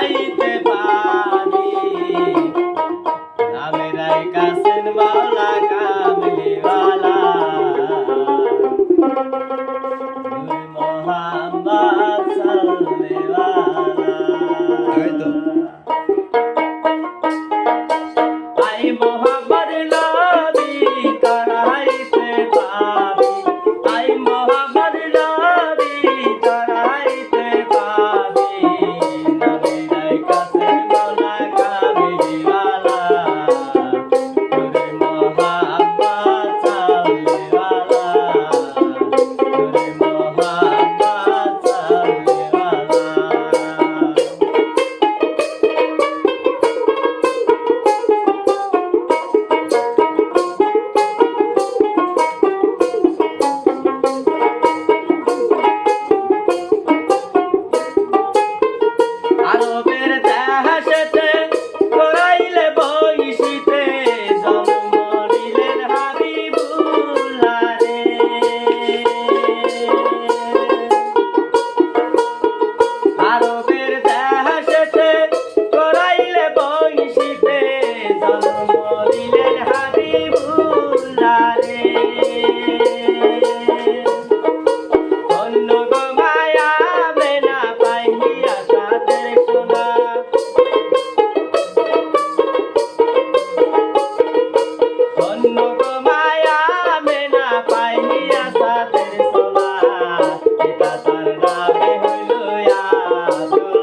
যাইতে পারি। নামেরাই কাসেন মাওলা কামলিওয়ালা মোহাম্মদ সাল্লেওয়ালা I'll